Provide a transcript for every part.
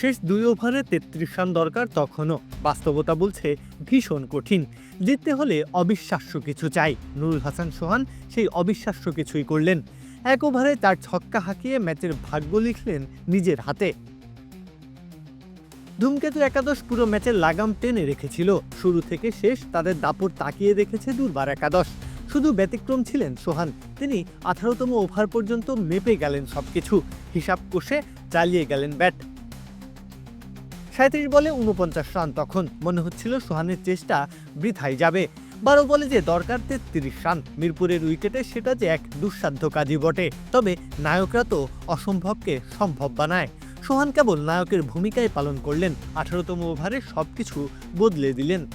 শেষ দুই ওভারে তেত্রিশ রান দরকার তখনও। বাস্তবতা বলছে ভীষণ কঠিন। জিততে হলে অবিশ্বাস্য কিছু চাই। নুরুল হাসান সোহান সেই অবিশ্বাস্য কিছুই করলেন। এক ওভারে তার ছক্কা হাঁকিয়ে ম্যাচের ভাগ্য লিখলেন নিজের হাতে। ধূমকেতু একাদশ পুরো ম্যাচের লাগাম টেনে রেখেছিল। শুরু থেকে শেষ তাদের দাপট তাকিয়ে রেখেছে দুর্বার একাদশ। শুধু ব্যতিক্রম ছিলেন সোহান। তিনি আঠারোতম ওভার পর্যন্ত মেপে গেলেন সবকিছু, হিসাব কষে চালিয়ে গেলেন ব্যাট। সাঁত্রিশ বলে উনপঞ্চাশ রান তখন, মনে হচ্ছিল সোহানের চেষ্টা বৃথাই যাবে। বারো বলে যে দরকার তেত্রিশ রান, মিরপুরের উইকেটে সেটা যে এক দুঃসাধ্য কাজই বটে। তবে নায়করা তো অসম্ভবকে সম্ভব বানায়। সোহান কেবল নায়কের ভূমিকায় পালন করলেন, আঠারোতম ওভারে সবকিছু বদলে দিলেন।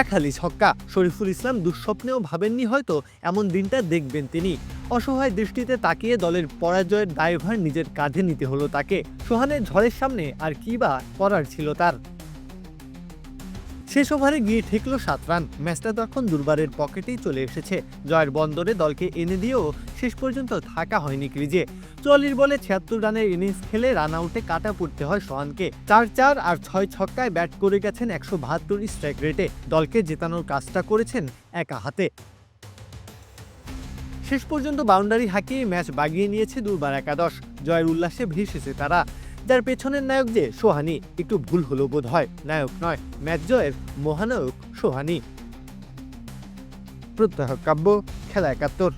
এক হালি ছক্কা। শরীফুল ইসলাম দুঃস্বপ্নেও ভাবেননি হয়তো এমন দিনটা দেখবেন তিনি। অসহায় দৃষ্টিতে তাকিয়ে দলের পরাজয়ের দায়ভার নিজের কাঁধে নিতে হলো তাকে। সোহানের ঝড়ের সামনে আর কি বা করার ছিল তার? শেষ ওভারে গিয়ে ঠেকল সাত রান। ম্যাচটা তখন দুর্বারের পকেটেই চলে এসেছে। জয়ের বন্দরে দলকে এনে দিয়েও শেষ পর্যন্ত থাকা হয়নি ক্রিজে। চুয়াল্লিশ বলে ছিয়াত্তর রানের ইনিংস খেলে রান আউটে কাটা পড়তে হয় সোহানকে। চার চার আর ছয় ছক্কায় ব্যাট করে গেছেন একশো বাহাত্তর স্ট্রাইক রেটে। দলকে জেতানোর কাজটা করেছেন একা হাতে। শেষ পর্যন্ত বাউন্ডারি হাঁকিয়ে ম্যাচ বাগিয়ে নিয়েছে দুর্বার একাদশ। জয়ের উল্লাসে ভেসেছে তারা। যার পেছনের নায়ক যে সোহানি, একটু ভুল হলো বোধ হয় নায়ক নয় ম্যাচ জয়ের মহানায়ক সোহানি। প্রত্যহ কাব্য, খেলা একাত্তর।